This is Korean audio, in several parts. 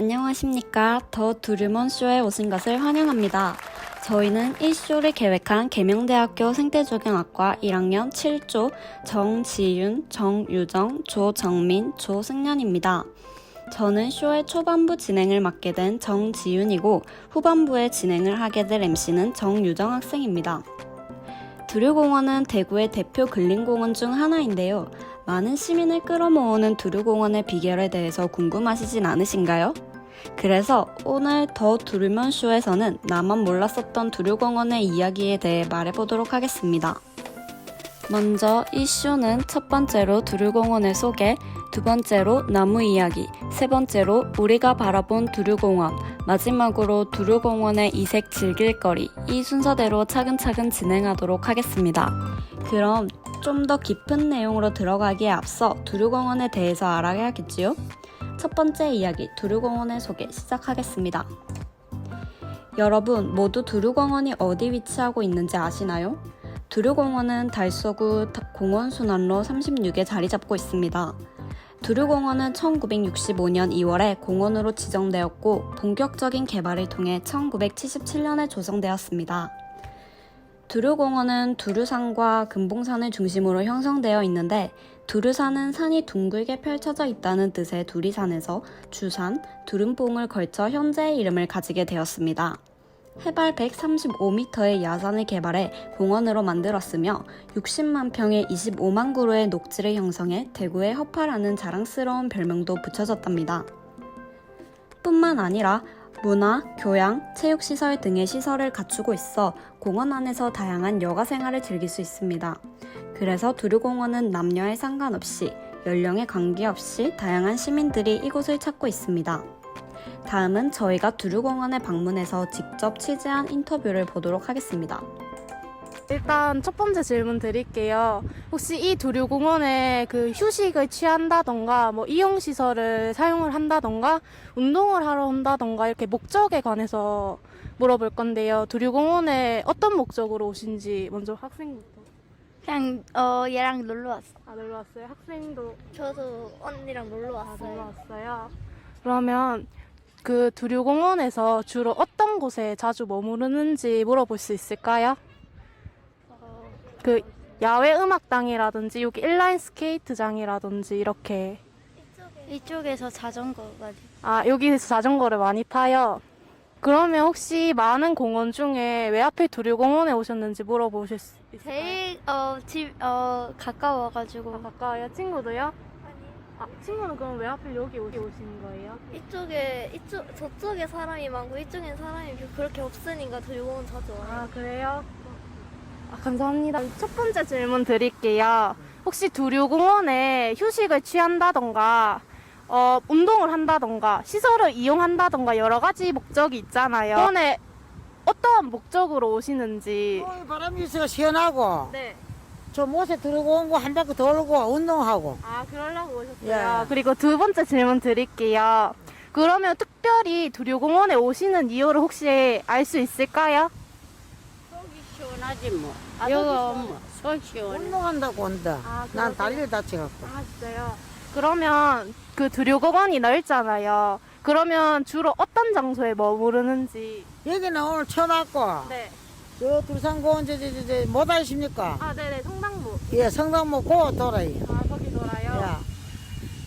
안녕하십니까. 더 두루먼 쇼에 오신 것을 환영합니다. 저희는 이 쇼를 계획한 계명대학교 생태조경학과 1학년 7조 정지윤, 정유정, 조정민, 조승년입니다. 저는 쇼의 초반부 진행을 맡게 된 정지윤이고 후반부에 진행을 하게 될 MC는 정유정 학생입니다. 두류공원은 대구의 대표 근린공원 중 하나인데요. 많은 시민을 끌어모으는 두류공원의 비결에 대해서 궁금하시진 않으신가요? 그래서 오늘 더 두루면 쇼에서는 나만 몰랐었던 두류공원의 이야기에 대해 말해보도록 하겠습니다. 먼저 이 쇼는 첫 번째로 두류공원의 소개, 두 번째로 나무 이야기, 세 번째로 우리가 바라본 두류공원, 마지막으로 두류공원의 이색 즐길 거리 이 순서대로 차근차근 진행하도록 하겠습니다. 그럼 좀 더 깊은 내용으로 들어가기에 앞서 두류공원에 대해서 알아야 겠지요? 첫 번째 이야기 두류공원의 소개 시작하겠습니다. 여러분 모두 두류공원이 어디 위치하고 있는지 아시나요? 두류공원은 달서구 공원 순환로 36에 자리 잡고 있습니다. 두류공원은 1965년 2월에 공원으로 지정되었고 본격적인 개발을 통해 1977년에 조성되었습니다. 두류공원은 두류산과 금봉산을 중심으로 형성되어 있는데 두류산은 산이 둥글게 펼쳐져 있다는 뜻의 두리산에서 주산, 두름봉을 걸쳐 현재의 이름을 가지게 되었습니다. 해발 135m의 야산을 개발해 공원으로 만들었으며 60만 평의 25만 그루의 녹지를 형성해 대구의 허파라는 자랑스러운 별명도 붙여졌답니다. 뿐만 아니라 문화, 교양, 체육시설 등의 시설을 갖추고 있어 공원 안에서 다양한 여가 생활을 즐길 수 있습니다. 그래서 두류공원은 남녀에 상관없이 연령에 관계없이 다양한 시민들이 이곳을 찾고 있습니다. 다음은 저희가 두류공원에 방문해서 직접 취재한 인터뷰를 보도록 하겠습니다. 일단 첫 번째 질문 드릴게요. 혹시 이 두류공원에 그 휴식을 취한다던가 뭐 이용 시설을 사용을 한다던가 운동을 하러 온다던가 이렇게 목적에 관해서 물어볼 건데요. 두류공원에 어떤 목적으로 오신지 먼저 학생부터. 그냥 어 얘랑 놀러 왔어. 아 놀러 왔어요. 학생도 저도 언니랑 놀러 아 놀러 왔어요. 왔어요. 그러면 그 두류공원에서 주로 어떤 곳에 자주 머무르는지 물어볼 수 있을까요? 어, 그 야외 음악당이라든지 여기 인라인 스케이트장이라든지 이렇게 이쪽에서 자전거가 아 여기서 자전거를 많이 타요. 그러면 혹시 많은 공원 중에 왜 하필 두류공원에 오셨는지 물어보실 수 있어요? 제일 어집어 가까워가지고 아, 가까워요? 친구도요? 아 친구는 그럼 왜 하필 여기 오- 오신 거예요? 이쪽에 이쪽 저쪽에 사람이 많고 이쪽엔 사람이 별- 그렇게 없으니까 두유공원 자주 와요. 아 그래요? 아, 감사합니다. 첫 번째 질문 드릴게요. 혹시 두류공원에 휴식을 취한다던가 어, 운동을 한다던가 시설을 이용한다던가 여러 가지 목적이 있잖아요. 공원에 어떠한 목적으로 오시는지. 어, 바람이 있어 시원하고 네. 좀 옷에 들고 온 거 한 바퀴 돌고 운동하고 아 그러려고 오셨어요. 예. 그리고 두 번째 질문 드릴게요. 그러면 특별히 두류공원에 오시는 이유를 혹시 알 수 있을까요? 시원하지 뭐. 속이 오면 속 시원해. 운동한다고 온다 아, 난 그러세요? 다리를 다쳐갖고 아 진짜요? 그러면 그 두류공원이 넓잖아요. 그러면 주로 어떤 장소에 머무르는지. 여기는 오늘 왔고 네. 저 두산공원 저저 저 못 아십니까 아 네네 성당부. 예 성당모 고 돌아요 아 거기 돌아요. 야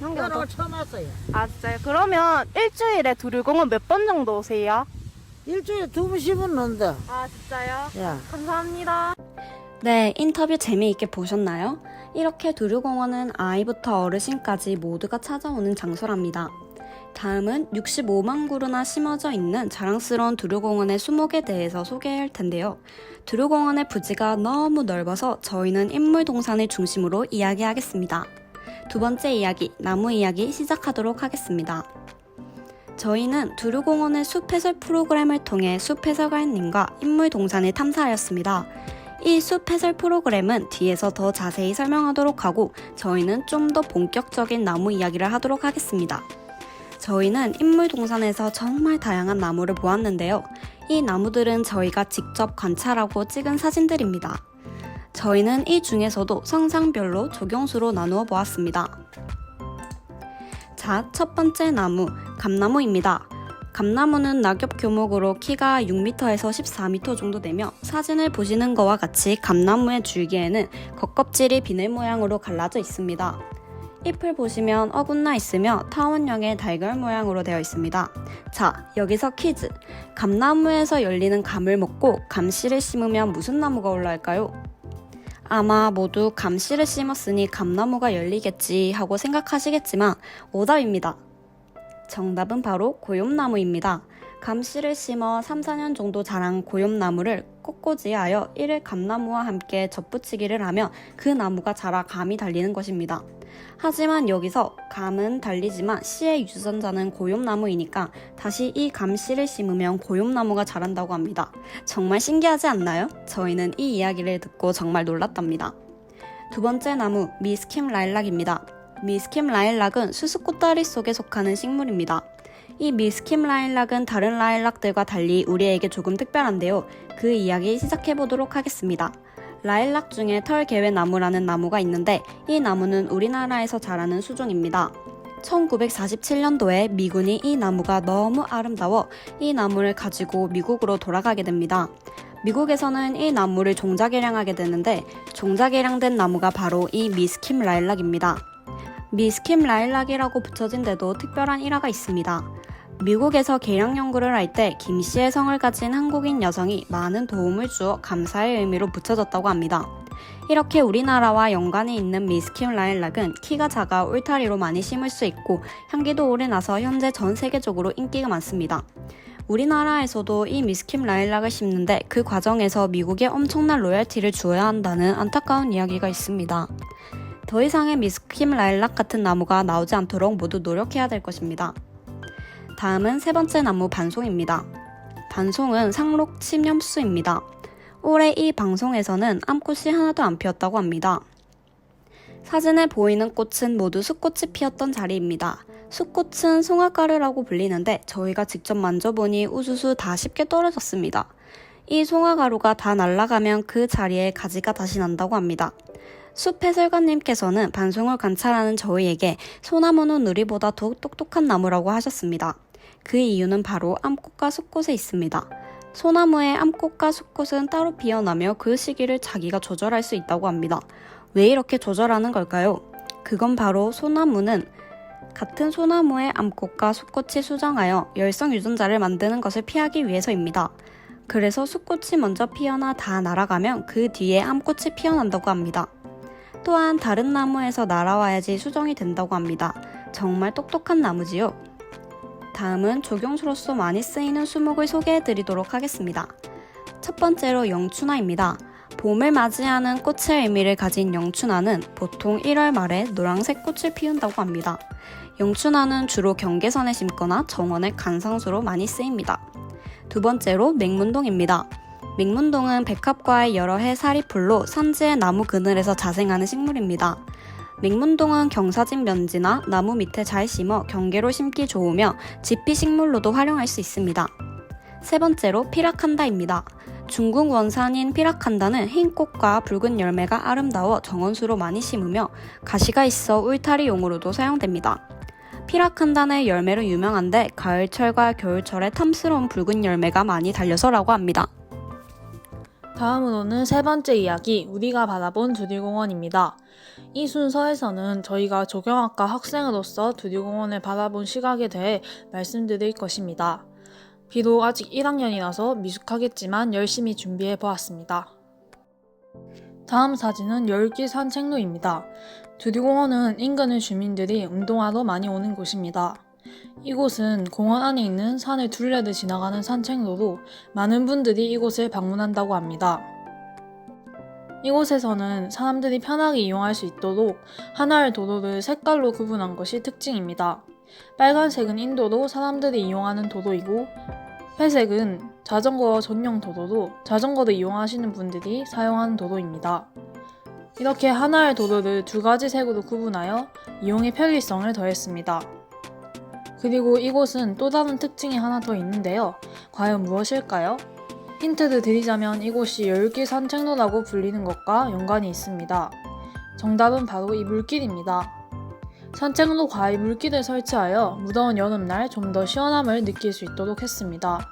더. 오늘 왔어요 아 진짜요? 그러면 일주일에 두류공원 몇 번 정도 오세요? 일주일에 두 번씩은 논다 아 진짜요? 야 감사합니다. 네, 인터뷰 재미있게 보셨나요? 이렇게 두류공원은 아이부터 어르신까지 모두가 찾아오는 장소랍니다. 다음은 65만 그루나 심어져 있는 자랑스러운 두류공원의 수목에 대해서 소개할 텐데요. 두류공원의 부지가 너무 넓어서 저희는 인물 동산을 중심으로 이야기하겠습니다. 두 번째 이야기, 나무 이야기 시작하도록 하겠습니다. 저희는 두류공원의 숲 해설 프로그램을 통해 숲 해설가님과 인물 동산을 탐사하였습니다. 이 숲 해설 프로그램은 뒤에서 더 자세히 설명하도록 하고 저희는 좀 더 본격적인 나무 이야기를 하도록 하겠습니다. 저희는 인물 동산에서 정말 다양한 나무를 보았는데요. 이 나무들은 저희가 직접 관찰하고 찍은 사진들입니다. 저희는 이 중에서도 성상별로 조경수로 나누어 보았습니다. 자, 첫 번째 나무, 감나무입니다. 감나무는 낙엽 교목으로 키가 6m에서 14m 정도 되며 사진을 보시는 것과 같이 감나무의 줄기에는 겉껍질이 비늘 모양으로 갈라져 있습니다. 잎을 보시면 어긋나 있으며 타원형의 달걀 모양으로 되어 있습니다. 자, 여기서 퀴즈. 감나무에서 열리는 감을 먹고 감씨를 심으면 무슨 나무가 올라올까요? 아마 모두 감씨를 심었으니 감나무가 열리겠지 하고 생각하시겠지만 오답입니다. 정답은 바로 고엽나무입니다. 감씨를 심어 3, 4년 정도 자란 고엽나무를 꽃꽂이하여 이를 감나무와 함께 접붙이기를 하면 그 나무가 자라 감이 달리는 것입니다. 하지만 여기서 감은 달리지만 씨의 유전자는 고엽나무이니까 다시 이 감씨를 심으면 고엽나무가 자란다고 합니다. 정말 신기하지 않나요? 저희는 이 이야기를 듣고 정말 놀랐답니다. 두 번째 나무 미스킴 라일락입니다. 미스킴 라일락은 수수꽃다리 속에 속하는 식물입니다. 이 미스킴 라일락은 다른 라일락들과 달리 우리에게 조금 특별한데요. 그 이야기 시작해 보도록 하겠습니다. 라일락 중에 털개회 나무라는 나무가 있는데 이 나무는 우리나라에서 자라는 수종입니다. 1947년도에 미군이 이 나무가 너무 아름다워 이 나무를 가지고 미국으로 돌아가게 됩니다. 미국에서는 이 나무를 종자 개량하게 되는데 종자 개량된 나무가 바로 이 미스킴 라일락입니다. 미스킴 라일락이라고 붙여진 데도 특별한 일화가 있습니다. 미국에서 개량 연구를 할 때 김 씨의 성을 가진 한국인 여성이 많은 도움을 주어 감사의 의미로 붙여졌다고 합니다. 이렇게 우리나라와 연관이 있는 미스킴 라일락은 키가 작아 울타리로 많이 심을 수 있고 향기도 오래 나서 현재 전 세계적으로 인기가 많습니다. 우리나라에서도 이 미스킴 라일락을 심는데 그 과정에서 미국에 엄청난 로열티를 주어야 한다는 안타까운 이야기가 있습니다. 더 이상의 미스킴 라일락 같은 나무가 나오지 않도록 모두 노력해야 될 것입니다. 다음은 세 번째 나무 반송입니다. 반송은 상록 침염수입니다. 올해 이 방송에서는 암꽃이 하나도 안 피었다고 합니다. 사진에 보이는 꽃은 모두 숫꽃이 피었던 자리입니다. 숫꽃은 송화가루라고 불리는데 저희가 직접 만져보니 우수수 다 쉽게 떨어졌습니다. 이 송화가루가 다 날아가면 그 자리에 가지가 다시 난다고 합니다. 숲 해설가님께서는 반송을 관찰하는 저희에게 소나무는 누리보다 더욱 똑똑한 나무라고 하셨습니다. 그 이유는 바로 암꽃과 숫꽃에 있습니다. 소나무의 암꽃과 숫꽃은 따로 피어나며 그 시기를 자기가 조절할 수 있다고 합니다. 왜 이렇게 조절하는 걸까요? 그건 바로 소나무는 같은 소나무의 암꽃과 숫꽃이 수정하여 열성 유전자를 만드는 것을 피하기 위해서입니다. 그래서 숫꽃이 먼저 피어나 다 날아가면 그 뒤에 암꽃이 피어난다고 합니다. 또한 다른 나무에서 날아와야지 수정이 된다고 합니다. 정말 똑똑한 나무지요. 다음은 조경수로서 많이 쓰이는 수목을 소개해 드리도록 하겠습니다. 첫 번째로 영춘화입니다. 봄을 맞이하는 꽃의 의미를 가진 영춘화는 보통 1월 말에 노란색 꽃을 피운다고 합니다. 영춘화는 주로 경계선에 심거나 정원의 간상수로 많이 쓰입니다. 두 번째로 맹문동입니다. 맹문동은 백합과의 여러 해 사리풀로 산지의 나무 그늘에서 자생하는 식물입니다. 맹문동은 경사진 면지나 나무 밑에 잘 심어 경계로 심기 좋으며 지피 식물로도 활용할 수 있습니다. 세 번째로 피라칸다입니다. 중국 원산인 피라칸다는 흰 꽃과 붉은 열매가 아름다워 정원수로 많이 심으며 가시가 있어 울타리용으로도 사용됩니다. 피라칸다는 열매로 유명한데 가을철과 겨울철에 탐스러운 붉은 열매가 많이 달려서라고 합니다. 다음으로는 세 번째 이야기, 우리가 바라본 두리공원입니다. 이 순서에서는 저희가 조경학과 학생으로서 두리공원을 바라본 시각에 대해 말씀드릴 것입니다. 비록 아직 1학년이라서 미숙하겠지만 열심히 준비해 보았습니다. 다음 사진은 열길 산책로입니다. 두리공원은 인근의 주민들이 운동하러 많이 오는 곳입니다. 이곳은 공원 안에 있는 산을 둘레를 지나가는 산책로로 많은 분들이 이곳을 방문한다고 합니다. 이곳에서는 사람들이 편하게 이용할 수 있도록 하나의 도로를 색깔로 구분한 것이 특징입니다. 빨간색은 인도로 사람들이 이용하는 도로이고 회색은 자전거 전용 도로로 자전거를 이용하시는 분들이 사용하는 도로입니다. 이렇게 하나의 도로를 두 가지 색으로 구분하여 이용의 편리성을 더했습니다. 그리고 이곳은 또 다른 특징이 하나 더 있는데요. 과연 무엇일까요? 힌트를 드리자면 이곳이 열길 산책로라고 불리는 것과 연관이 있습니다. 정답은 바로 이 물길입니다. 산책로 가에 물길을 설치하여 무더운 여름날 좀 더 시원함을 느낄 수 있도록 했습니다.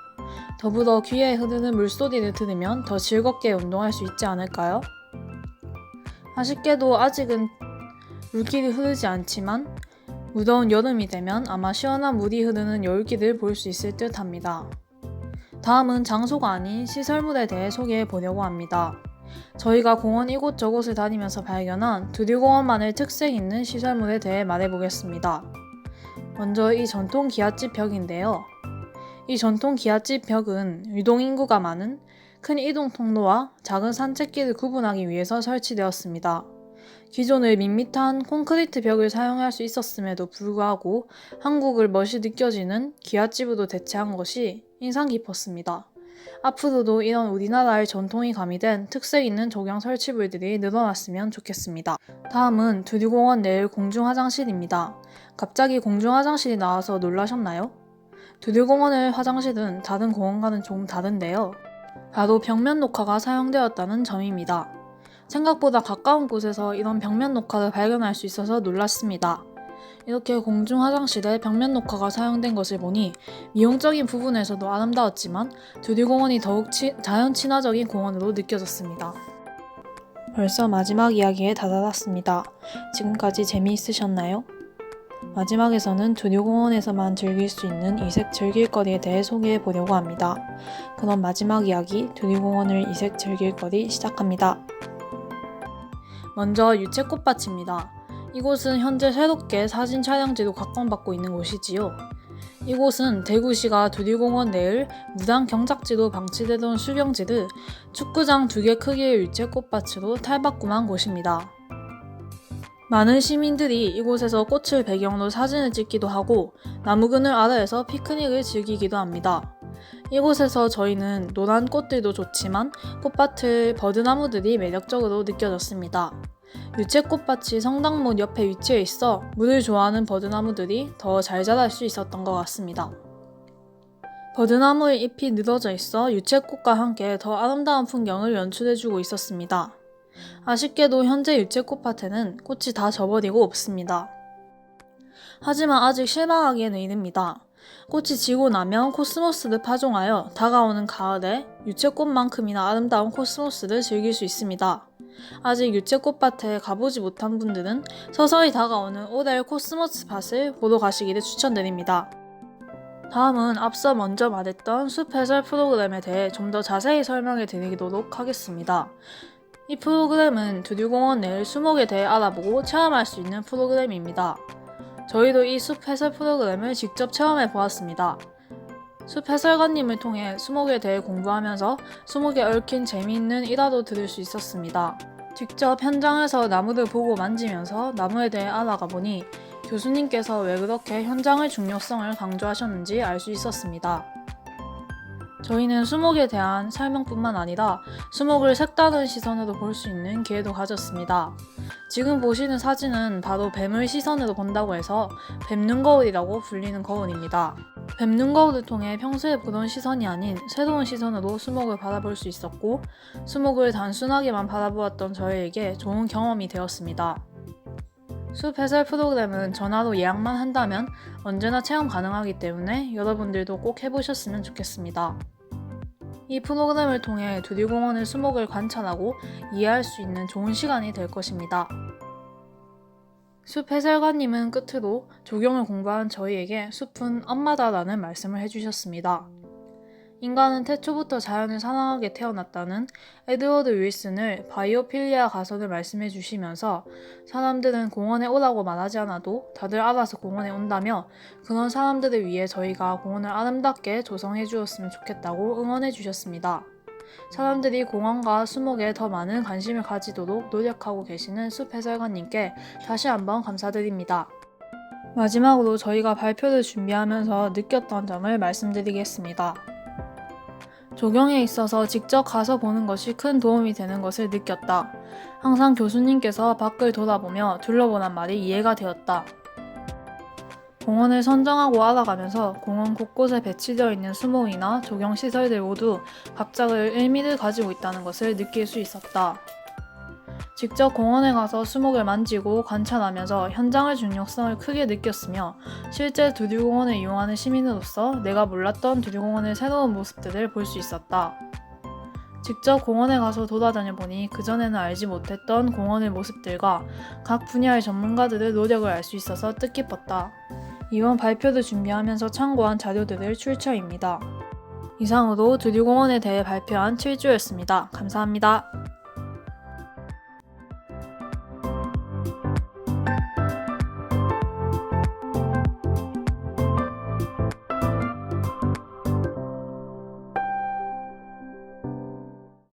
더불어 귀에 흐르는 물소리를 들으면 더 즐겁게 운동할 수 있지 않을까요? 아쉽게도 아직은 물길이 흐르지 않지만 무더운 여름이 되면 아마 시원한 물이 흐르는 여울길을 볼수 있을 듯 합니다. 다음은 장소가 아닌 시설물에 대해 소개해 보려고 합니다. 저희가 공원 이곳저곳을 다니면서 발견한 두류공원만의 특색 있는 시설물에 대해 말해보겠습니다. 먼저 이 전통 기아집 벽인데요. 이 전통 기아집 벽은 유동 인구가 많은 큰 이동 통로와 작은 산책길을 구분하기 위해서 설치되었습니다. 기존의 밋밋한 콘크리트 벽을 사용할 수 있었음에도 불구하고 한국을 멋이 느껴지는 기아집으로 대체한 것이 인상 깊었습니다. 앞으로도 이런 우리나라의 전통이 가미된 특색 있는 조경 설치물들이 늘어났으면 좋겠습니다. 다음은 두류공원 내일 공중화장실입니다. 갑자기 공중화장실이 나와서 놀라셨나요? 두류공원의 화장실은 다른 공원과는 조금 다른데요. 바로 벽면 녹화가 사용되었다는 점입니다. 생각보다 가까운 곳에서 이런 벽면 녹화를 발견할 수 있어서 놀랐습니다. 이렇게 공중 화장실에 벽면 녹화가 사용된 것을 보니 미용적인 부분에서도 아름다웠지만 두류공원이 더욱 치- 자연 친화적인 공원으로 느껴졌습니다. 벌써 마지막 이야기에 다다랐습니다. 지금까지 재미있으셨나요? 마지막에서는 두류공원에서만 즐길 수 있는 이색 즐길거리에 대해 소개해 보려고 합니다. 그럼 마지막 이야기 두류공원을 이색 즐길거리 시작합니다. 먼저 유채꽃밭입니다. 이곳은 현재 새롭게 사진 촬영지로 각광받고 있는 곳이지요. 이곳은 대구시가 두류공원 내을 무단 경작지로 방치되던 수경지를 축구장 두 개 크기의 유채꽃밭으로 탈바꿈한 곳입니다. 많은 시민들이 이곳에서 꽃을 배경으로 사진을 찍기도 하고 나무 그늘 아래에서 피크닉을 즐기기도 합니다. 이곳에서 저희는 노란 꽃들도 좋지만 꽃밭을 버드나무들이 매력적으로 느껴졌습니다. 유채꽃밭이 성당문 옆에 위치해 있어 물을 좋아하는 버드나무들이 더 잘 자랄 수 있었던 것 같습니다. 버드나무의 잎이 늘어져 있어 유채꽃과 함께 더 아름다운 풍경을 연출해주고 있었습니다. 아쉽게도 현재 유채꽃밭에는 꽃이 다 져버리고 없습니다. 하지만 아직 실망하기에는 이릅니다. 꽃이 지고 나면 코스모스를 파종하여 다가오는 가을에 유채꽃만큼이나 아름다운 코스모스를 즐길 수 있습니다. 아직 유채꽃밭에 가보지 못한 분들은 서서히 다가오는 올해 코스모스 밭을 보러 가시기를 추천드립니다. 다음은 앞서 먼저 말했던 숲 해설 프로그램에 대해 좀 더 자세히 설명해 드리도록 하겠습니다. 이 프로그램은 두류공원 내의 수목에 대해 알아보고 체험할 수 있는 프로그램입니다. 저희도 이 숲 해설 프로그램을 직접 체험해 보았습니다. 숲 해설가님을 통해 수목에 대해 공부하면서 수목에 얽힌 재미있는 일화도 들을 수 있었습니다. 직접 현장에서 나무를 보고 만지면서 나무에 대해 알아가 보니 교수님께서 왜 그렇게 현장의 중요성을 강조하셨는지 알 수 있었습니다. 저희는 수목에 대한 설명뿐만 아니라 수목을 색다른 시선으로 볼 수 있는 기회도 가졌습니다. 지금 보시는 사진은 바로 뱀을 시선으로 본다고 해서 뱀눈 거울이라고 불리는 거울입니다. 뱀눈 거울을 통해 평소에 보던 시선이 아닌 새로운 시선으로 수목을 바라볼 수 있었고 수목을 단순하게만 바라보았던 저희에게 좋은 경험이 되었습니다. 숲 해설 프로그램은 전화로 예약만 한다면 언제나 체험 가능하기 때문에 여러분들도 꼭 해보셨으면 좋겠습니다. 이 프로그램을 통해 두리공원의 수목을 관찰하고 이해할 수 있는 좋은 시간이 될 것입니다. 숲 해설가님은 끝으로 조경을 공부한 저희에게 숲은 엄마다라는 말씀을 해주셨습니다. 인간은 태초부터 자연을 사랑하게 태어났다는 에드워드 윌슨을 바이오필리아 가설을 말씀해 주시면서 사람들은 공원에 오라고 말하지 않아도 다들 알아서 공원에 온다며 그런 사람들을 위해 저희가 공원을 아름답게 조성해 주었으면 좋겠다고 응원해 주셨습니다. 사람들이 공원과 수목에 더 많은 관심을 가지도록 노력하고 계시는 숲 해설가님께 다시 한번 감사드립니다. 마지막으로 저희가 발표를 준비하면서 느꼈던 점을 말씀드리겠습니다. 조경에 있어서 직접 가서 보는 것이 큰 도움이 되는 것을 느꼈다. 항상 교수님께서 밖을 돌아보며 둘러보란 말이 이해가 되었다. 공원을 선정하고 알아가면서 공원 곳곳에 배치되어 있는 수목이나 조경 시설들 모두 각자의 의미를 가지고 있다는 것을 느낄 수 있었다. 직접 공원에 가서 수목을 만지고 관찰하면서 현장의 중요성을 크게 느꼈으며 실제 두류공원을 이용하는 시민으로서 내가 몰랐던 두류공원의 새로운 모습들을 볼 수 있었다. 직접 공원에 가서 돌아다녀 보니 그전에는 알지 못했던 공원의 모습들과 각 분야의 전문가들의 노력을 알 수 있어서 뜻깊었다. 이번 발표를 준비하면서 참고한 자료들을 출처입니다. 이상으로 두류공원에 대해 발표한 7주였습니다. 감사합니다.